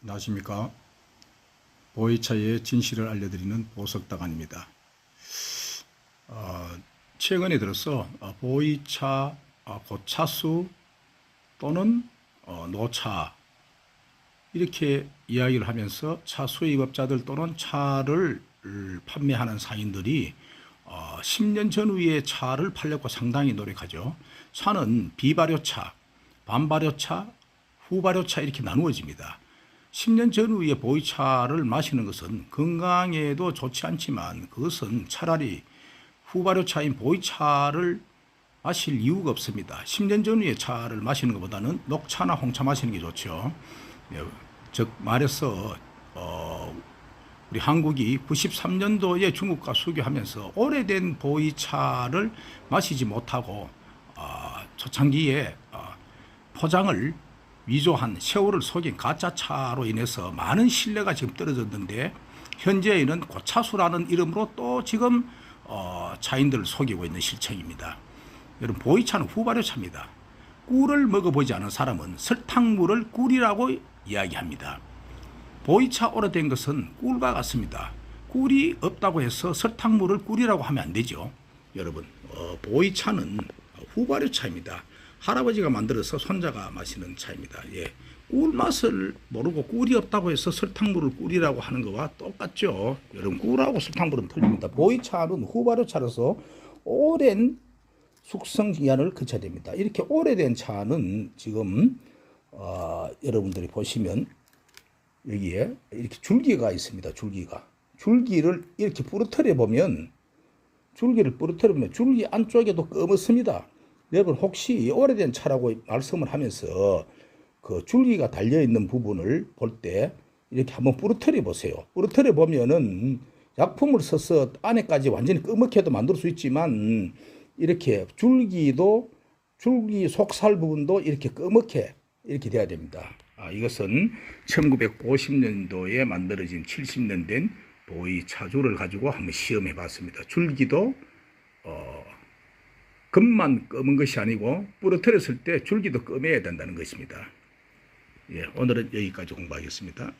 안녕하십니까. 보이차의 진실을 알려드리는 보석다간입니다. 어, 최근에 들어서 어, 보이차 어, 고차수 또는 어, 노차 이렇게 이야기를 하면서 차 수입업자들 또는 차를 판매하는 상인들이 어, 10년 전후의 차를 팔려고 상당히 노력하죠. 차는 비발효차, 반발효차, 후발효차 이렇게 나누어집니다. 10년 전후에 보이차를 마시는 것은 건강에도 좋지 않지만 그것은 차라리 후발효차인 보이차를 마실 이유가 없습니다. 10년 전후의 차를 마시는 것보다는 녹차나 홍차 마시는 게 좋죠. 예, 즉 말해서 어, 우리 한국이 93년도에 중국과 수교하면서 오래된 보이차를 마시지 못하고 어, 초창기에 어, 포장을 위조한 세월을 속인 가짜 차로 인해서 많은 신뢰가 지금 떨어졌는데 현재에는 고차수라는 이름으로 또 지금 어, 차인들을 속이고 있는 실정입니다. 여러분 보이차는 후발효차입니다. 꿀을 먹어보지 않은 사람은 설탕물을 꿀이라고 이야기합니다. 보이차 오래된 것은 꿀과 같습니다. 꿀이 없다고 해서 설탕물을 꿀이라고 하면 안 되죠. 여러분, 어, 보이차는 후발효차입니다. 할아버지가 만들어서 손자가 마시는 차입니다. 예. 꿀 맛을 모르고 꿀이 없다고 해서 설탕물을 꿀이라고 하는 거와 똑같죠. 여러분, 꿀하고 설탕물은 틀립니다. 보이차는 후발효차라서 오랜 숙성 기간을 거쳐야 됩니다. 이렇게 오래된 차는 지금 어, 여러분들이 보시면 여기에 이렇게 줄기가 있습니다. 줄기가 줄기를 이렇게 부러뜨려 보면 줄기를 부러뜨려 보면 줄기 안쪽에도 검었습니다. 여러분 혹시 오래된 차라고 말씀을 하면서 그 줄기가 달려 있는 부분을 볼 때 이렇게 한번 부러뜨려 보세요. 부러뜨려 보면은 약품을 써서 안에까지 완전히 끄먹해도 만들 수 있지만 이렇게 줄기도 줄기 속살 부분도 이렇게 끄먹해 이렇게 돼야 됩니다. 아, 이것은 1950년도에 만들어진 70년 된 보이 차주를 가지고 한번 시험해 봤습니다. 줄기도 어, 겉만 검은 것이 아니고 부러뜨렸을 때 줄기도 검해야 된다는 것입니다. 예, 오늘은 여기까지 공부하겠습니다.